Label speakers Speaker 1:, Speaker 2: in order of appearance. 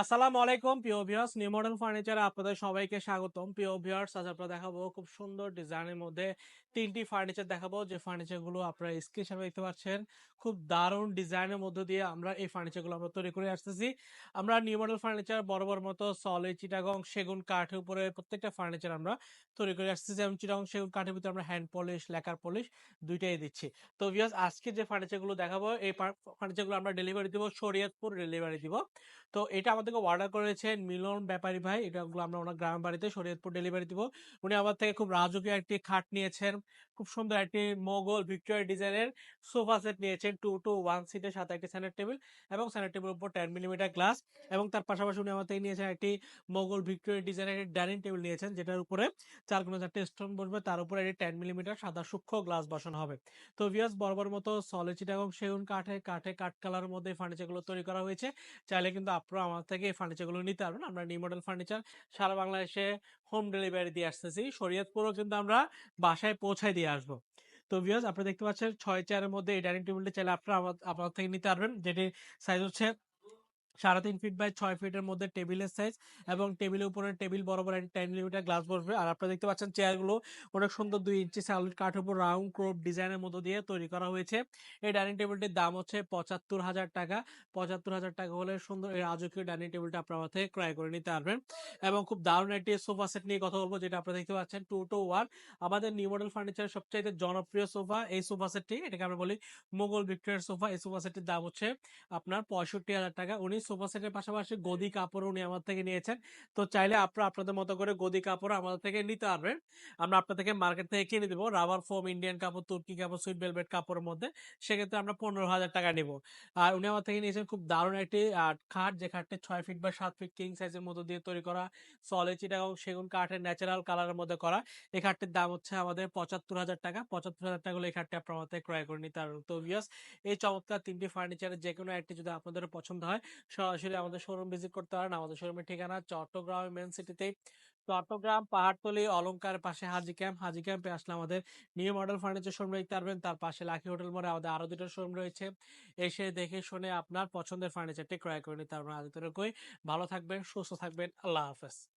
Speaker 1: আসসালামু আলাইকুম, প্রিয় ভিউয়ার্স নিউ মডেল ফার্নিচারে আপনাদের সবাইকে স্বাগতম। প্রিয় ভিউয়ার্স আজ আপনারা দেখাবো খুব সুন্দর ডিজাইনের মধ্যে তিনটি ফার্নিচার দেখাবো। যে ফার্নিচারগুলো আপনারা স্ক্রিন সামনে দেখতে পাচ্ছেন, খুব দারুণ ডিজাইনের মধ্য দিয়ে আমরা এই ফার্নিচারগুলো আমরা তৈরি করে আসতেছি। আমরা নিউ মডেল ফার্নিচার বড় মতো সলে চিটাগং সেগুন কাঠের উপরে প্রত্যেকটা ফার্নিচার আমরা তৈরি করে আসতেছি এবং চিটাগং সেগুন কাঠের ভিতরে আমরা হ্যান্ড পলিশ লেকার পলিশ দুইটাই দিচ্ছি। তো ভিউয়ার্স আজকে যে ফার্নিচারগুলো দেখাবো, এই ফার্নিচারগুলো আমরা ডেলিভারি দিব, শরীয়তপুর ডেলিভারি দিব। তো এটা আমাদেরকে অর্ডার করেছেন মিলন ব্যাপারী ভাই। এটাগুলো আমরা ওনার গ্রামের বাড়িতে শরীয়তপুর ডেলিভারি দিব। উনি আমার থেকে খুব রাজকীয় একটি খাট নিয়েছেন। খুব সুন্দর একটি মোগল ভিক্টোরিয়া ডিজাইনের সোফা সেট নিয়েছেন। টু টু ওয়ান সিটের সাথে একটি স্যানের টেবিল এবং স্যানের টেবিল উপর টেন মিলিমিটার গ্লাস এবং তার পাশাপাশি উনি আমার থেকে নিয়েছেন একটি মোগল ভিক্টোরিয়া ডিজাইনের ডাইনিং টেবিল নিয়েছেন, যেটার উপরে চার কোনো চারটে স্টোন বসবে। তার উপরে একটি টেন মিলিমিটার সাদা সূক্ষ্ম গ্লাস বসানো হবে। তো ভিয়াস বরাবর মতো সলিচিট এবং সেগুন কাঠে কাঠে কাঠ কালারের মধ্যে ফার্নিচারগুলো তৈরি করা হয়েছে। চাইলে কিন্তু আপনারা আমার থেকে এই ফার্নিচারগুলো নিতে পারবেন। আমরা নিউ মডেল ফার্নিচার সারা বাংলাদেশে হোম ডেলিভারি দিয়ে আসতেছি। শরীয়তপুরও কিন্তু আমরা বাসায় পৌঁছায় দিয়ে আসব। তো ভিউয়ার্স আপনি দেখতে পাচ্ছেন ছয় চেয়ারের মধ্যে এই ডাইনিং টেবিলটা চাইলে আপনারা আমার- থেকে নিতে পারবেন। যেটি সাইজ হচ্ছে সাড়ে তিন ফিট বাই ছয় ফিটের মধ্যে টেবিলের সাইজ এবং টেবিলের উপরে টেবিল বরাবর টেন মিলিমিটার গ্লাস বসবে। আর আপনারা দেখতে পাচ্ছেন চেয়ারগুলো অনেক সুন্দর দুই ইঞ্চি সাউলিড কাঠের উপর রাউন্ড ক্রোপ ডিজাইনের মধ্য দিয়ে তৈরি করা হয়েছে। এই ডাইনিং টেবিলটির দাম হচ্ছে পঁচাত্তর হাজার টাকা। পঁচাত্তর হাজার টাকা হলে সুন্দর এই রাজকীয় ডাইনিং টেবিলটা আপনার থেকে ক্রয় করে নিতে পারবেন। এবং খুব দারুণ একটি সোফা সেট নিয়ে কথা বলব, যেটা আপনারা দেখতে পাচ্ছেন টু টু ওয়ান আমাদের নিউ মডেল ফার্নিচারের সবচাইতে জনপ্রিয় সোফা এই সোফা সেটটি এটাকে আমরা বলি মোগল ভিক্টোরিয়ার সোফা এই সোফা সেটটির দাম হচ্ছে আপনার পঁয়ষট্টি হাজার টাকা। উনি সোফা সেটের পাশাপাশি গদি কাপড় উনি আমার থেকে নিয়েছেন। তো চাইলে আপনারা আপনাদের মতো করে গদি কাপড় আমাদের থেকে নিতে পারবেন। আমরা আপনার থেকে মার্কেট থেকে কিনে দেবো রাবার ফোম, ইন্ডিয়ান কাপড়, তুর্কি কাপড়, সুইট ভেলভেট কাপড়ের মধ্যে। সেক্ষেত্রে আমরা পনেরো হাজার টাকা নেব। আর উনি আমার থেকে নিয়েছেন খুব দারুণ একটি খাট যে খাটটি ছয় ফিট বা সাত ফিট কিং সাইজের মতো দিয়ে তৈরি করা। সলিড এবং সেগুন কাঠের ন্যাচারাল কালারের মধ্যে করা। এই খাটটির দাম হচ্ছে আমাদের পঁচাত্তর হাজার টাকা। পঁচাত্তর হাজার টাকা হলে এই খাটটি আপনার থেকে ক্রয় করে নিতে পারবেন। তো ভিউয়ার্স এই চমৎকার তিনটি ফার্নিচারের যে কোনো একটি যদি আপনাদের পছন্দ হয় সরাসরি আমাদের শোরুম ভিজিট করতে পারেন। আমাদের শোরুমের ঠিকানা চট্টগ্রাম মেন সিটিতে চট্টগ্রাম পাহাড়তলি অলঙ্কার পাশে হাজি ক্যাম্প হাজি ক্যাম্পে আসলে আমাদের নিউ মডেল ফার্নিচার শোরুম দেখতে পারবেন। তার পাশে লাকি হোটেল মোড়ে আমাদের আরও দুটো শোরুম রয়েছে। এসে দেখে শুনে আপনার পছন্দের ফার্নিচারটি ক্রয় করে নিতে পারবেন। আজ ভালো থাকবেন, সুস্থ থাকবেন। আল্লাহ হাফেজ।